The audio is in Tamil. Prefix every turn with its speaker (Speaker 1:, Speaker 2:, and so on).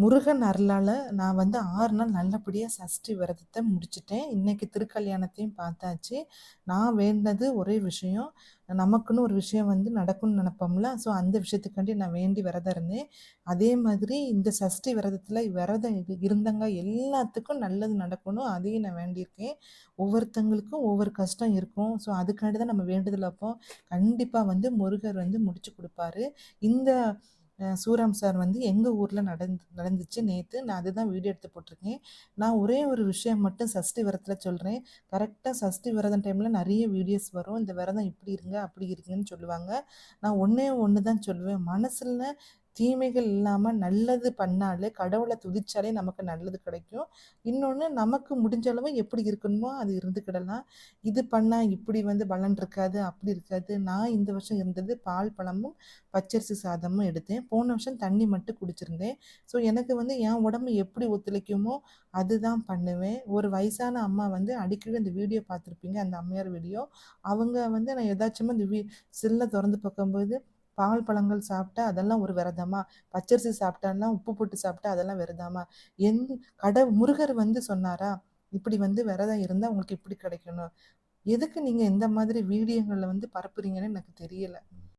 Speaker 1: முருகன் அருளால் நான் வந்து ஆறு நாள் நல்லபடியாக சஷ்டி விரதத்தை முடிச்சிட்டேன். இன்றைக்கி திருக்கல்யாணத்தையும் பார்த்தாச்சு. நான் வேண்டினது ஒரே விஷயம். நமக்குன்னு ஒரு விஷயம் வந்து நடக்கும்னு நினப்போம்ல. ஸோ அந்த விஷயத்துக்காண்டி நான் வேண்டி விரதம் இருந்தேன். அதே மாதிரி இந்த சஷ்டி விரதத்தில் விரதம் இருந்தவங்க எல்லாத்துக்கும் நல்லது நடக்கணும் அதையும் நான் வேண்டியிருக்கேன். ஒவ்வொருத்தங்களுக்கும் ஒவ்வொரு கஷ்டம் இருக்கும். ஸோ அதுக்காண்டி தான் நம்ம வேண்டுதல் அப்போ கண்டிப்பாக வந்து முருகர் வந்து முடிச்சு கொடுப்பாரு. இந்த சூராம் சார் வந்து எங்கள் ஊரில் நடந்து நடந்துச்சு. நேற்று நான் அதுதான் வீடியோ எடுத்து போட்டிருக்கேன். நான் ஒரே ஒரு விஷயம் மட்டும் சஷ்டி விரதத்தில் சொல்கிறேன் கரெக்டாக சஷ்டி விரதம் டைமில் நிறைய வீடியோஸ் வரும். இந்த விரதம் இப்படி இருங்க அப்படி இருக்குங்கன்னு சொல்லுவாங்க. நான் ஒன்றே ஒன்று தான் சொல்லுவேன். மனசில் தீமைகள் இல்லாமல் நல்லது பண்ணாலே கடவுளை துதிச்சாலே நமக்கு நல்லது கிடைக்கும். இன்னொன்று நமக்கு முடிஞ்ச அளவு எப்படி இருக்கணுமோ அது இருந்துக்கிடலாம். இது பண்ணால் இப்படி வந்து பலன் இருக்காது அப்படி இருக்காது. நான் இந்த வருஷம் இருந்தது பால் பழமும் பச்சரிசி சாதமும் எடுத்தேன். போன வருஷம் தண்ணி மட்டும் குடிச்சிருந்தேன். ஸோ எனக்கு வந்து என் உடம்பு எப்படி ஒத்துழைக்குமோ அதுதான் பண்ணுவேன். ஒரு வயசான அம்மா வந்து அடிக்கடி அந்த வீடியோ பார்த்துருப்பீங்க அந்த அம்மையார் வீடியோ. அவங்க வந்து நான் ஏதாச்சும் இந்த வீ செல்லை திறந்து பார்க்கும்போது பால் பழங்கள் சாப்பிட்டா அதெல்லாம் ஒரு விரதமா? பச்சரிசி சாப்பிட்டாலாம் உப்பு போட்டு சாப்பிட்டா அதெல்லாம் விரதமா? எந் கட முருகர் வந்து சொன்னாரா? இப்படி வந்து விரதம் இருந்தால் உங்களுக்கு இப்படி கிடைக்கணும். எதுக்கு நீங்கள் இந்த மாதிரி வீடியோங்களில் வந்து பரப்புறீங்கன்னு எனக்கு தெரியலை.